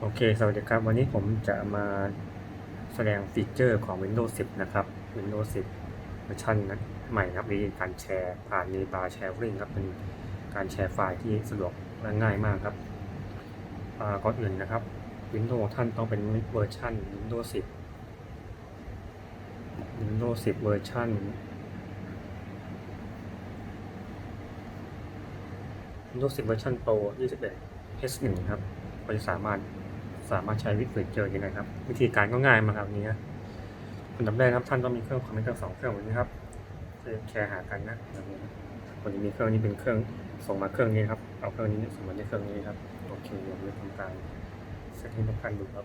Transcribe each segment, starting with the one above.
โอเค สวัสดีครับ วันนี้ผมจะมาแสดงฟีเจอร์ของ Windows 10 นะครับ Windows 10 เวอร์ชันนะใหม่นะครับวิธีการแชร์ผ่านมีบาร์แชร์ริงครับ เป็นการแชร์ไฟล์ที่สะดวกและง่ายมากครับก่อนอื่นนะครับ Windows ท่านต้องเป็นเวอร์ชัน Windows 10 Windows 10 เวอร์ชัน Windows 10 เวอร์ชัน Pro 21 H1 ครับก็จะสามารถ สามารถใช้วิธีเจอยังไงครับ วิธีการก็ง่ายมากครับนี้นะอันดับแรกครับท่านต้องมีเครื่องคอมพิวเตอร์สองเครื่องนี้ครับจะแชร์หากันนะแบบนี้นะคนจะมีเครื่องนี้เป็นเครื่องส่งมาเครื่องนี้ครับ เอาเครื่องนี้ส่งมาที่เครื่องนี้ครับโอเคเดี๋ยวเราทำการเซตให้ทุกท่านดูครับ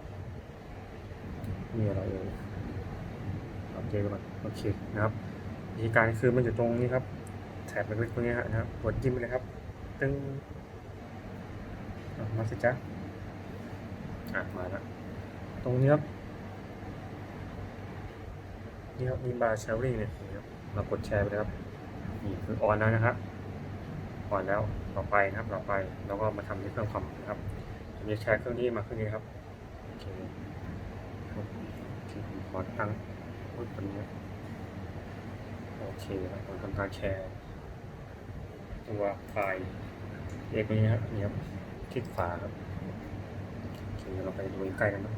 มีอะไรเอ่ยโอเคก่อนโอเคนะครับวิธีการคือมันอยู่ตรงนี้ครับแถบเล็กๆตรงนี้นะครับกดยิ้มเลยครับตึ้งมาสิจ๊ะ อะมาแล้วตรงนี้ครับ นี่ครับมีบาร์แชร์ริ่งเนี่ยครับเรากดแชร์ไปเลยครับ นี่คือออนแล้วนะครับออนแล้วต่อไปนะครับต่อไปเราก็มาทำที่เครื่องคอมนะครับผมจะแชร์เครื่องนี้มาเครื่องนี้ครับโอเคครับโอเคผมขอตั้งพูดตรงนี้โอเคครับผมทำการแชร์ ตัวไฟล์เอกนี้ครับนี่ครับคลิกขวาครับ เดี๋ยวเราไปดูใกล้กันนะ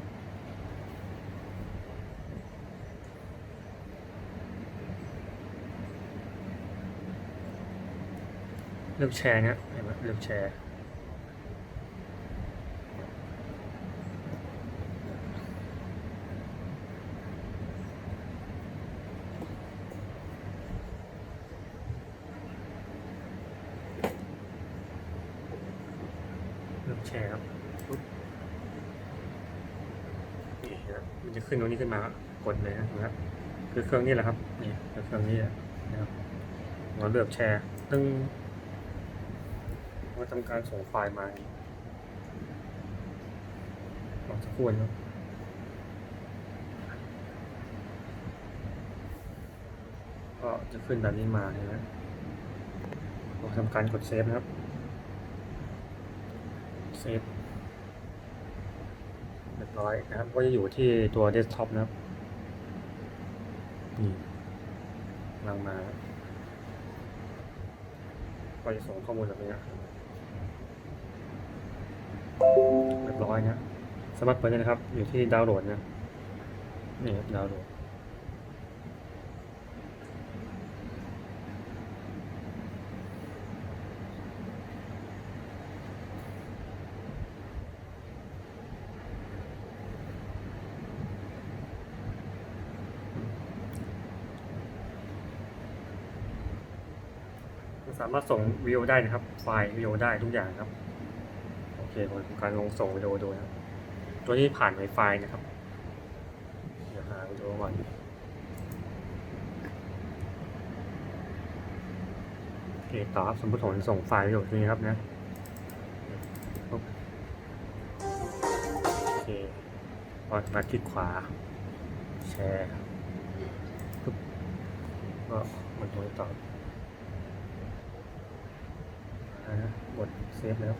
เลือกแชร์เนี่ยเห็นไหมเลือกแชร์เลือกแชร์ครับปุ๊บนี่นะ มันจะขึ้นตรงนี้ขึ้นมากดเลยนะครับคือเครื่องนี้แหละครับนี่คือเครื่องนี้นะครับเราเลือกแชร์ตึ้งเราทำการส่งไฟล์มาลองสักครู่นะครับก็จะขึ้นแบบนี้มานะเราทำการกดเซฟนะครับ เซฟ ร้อยนะครับ ก็จะอยู่ที่ตัวเดสก์ท็อปนะครับ นี่กำลังมา ก็จะส่งข้อมูลแบบนี้นะเรียบร้อยนะสามารถเปิดได้นะครับ อยู่ที่ดาวน์โหลดนะนี่ครับดาวน์โหลด สามารถส่งวิดีโอได้นะครับ ไฟล์วิดีโอได้ทุกอย่างครับ โอเคผมทำการลงส่งวิดีโอดูนะครับตัวนี้ผ่าน Wi-Fi นะครับ เดี๋ยวหาวิดีโอก่อนโอเคต่อครับสมมติผมส่งไฟล์วิดีโอตัวนี้ครับนะโอเคพอมาคลิกขวา แชร์ก็มันตรงนี้ต่อ อ่านะกดเซฟแล้ว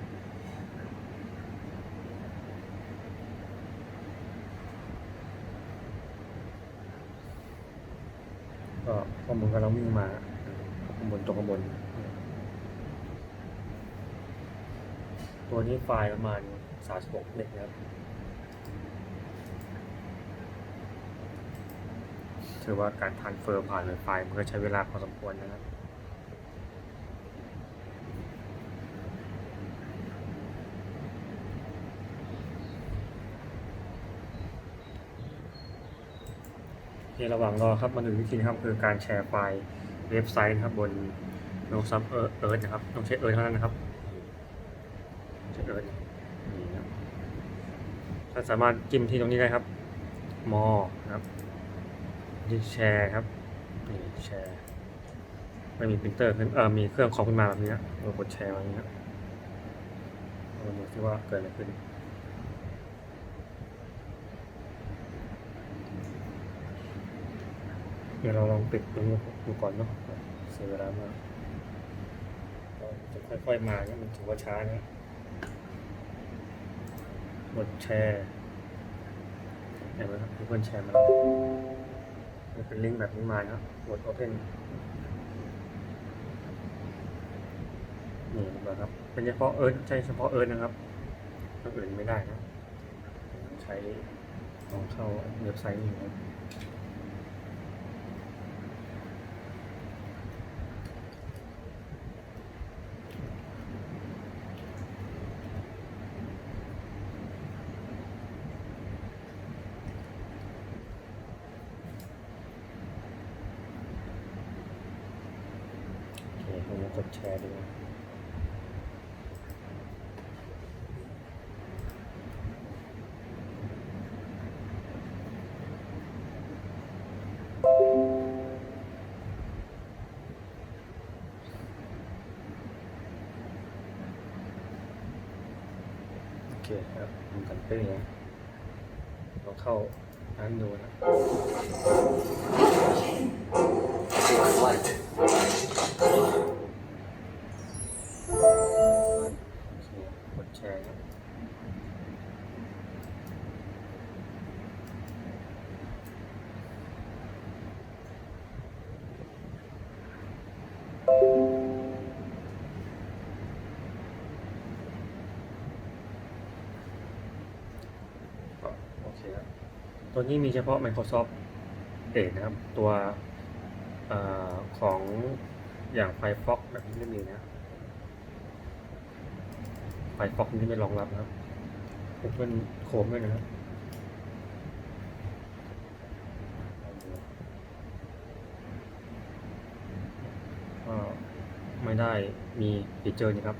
ก็ข้อมูลกำลังวิ่งมาข้างบนตรงข้างบน ตัวนี้ไฟล์ประมาณ 36เมกนะครับถือว่าการทานเฟอร์ผ่านไฟล์มันก็ใช้เวลาพอสมควรนะครับ ระหว่างรอครับมาดูวิธีนะครับคือการแชร์ไฟล์เว็บไซต์นะครับบนโน้ตซับเอิร์ธนะครับต้องใช้เอิร์ธเท่านั้นนะครับใช้เอิร์ธนี่นะครับถ้าสามารถจิ้มที่ตรงนี้ได้ครับมอครับที่แชร์ครับนี่แชร์ไม่มีปรินเตอร์ขึ้นเออมีเครื่องคอมขึ้นมาแบบนี้นะเรากดแชร์มาอย่างนี้ครับเราดูที่ว่าเกิดอะไรขึ้น ดี๋ยวเราลองปิดตรงนี้ดูก่อนเนาะเสียเวลามากก็จะค่อยๆมาเนี่ยมันถือว่าช้านะกดแชร์เห็นไหมครับทุกคนแชร์มาแล้วมันเป็นลิงก์แบบนี้มานะครับกด Open นี่นะครับ เป็นเฉพาะเอิร์ธใช้เฉพาะเอิร์ธนะครับตัวอื่นไม่ได้นะ ใช้ลองเข้าเว็บไซต์นี้นะ อเคผมจะกดแชร์ดูนะโอเคครับทำกันเป้นะเราเข้าร้านดูนะ ตัวนี้มีเฉพาะ Microsoft เองนะครับ ตัวอของอย่าง Firefox แบบนี้ไม่มีนะ Firefox นี่ไม่รองรับนะครับ Open Chrome ด้วยนะครับก็ไม่ได้มีฟีเจอร์นี้ครับ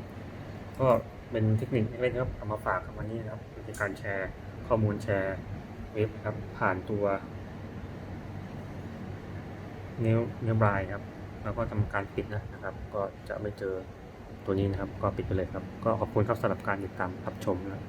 ก็เป็นเทคนิคเล็กๆครับเอามาฝากกับวันนี้นะครับในการแชร์ข้อมูลแชร์ เว็บครับ ผ่านตัวเนื้อเนื้อบลายครับ แล้วก็ทำการปิดนะนะครับ ก็จะไม่เจอตัวนี้นะครับ ก็ปิดไปเลยครับ ก็ขอบคุณครับสำหรับการติดตามรับชมนะครับ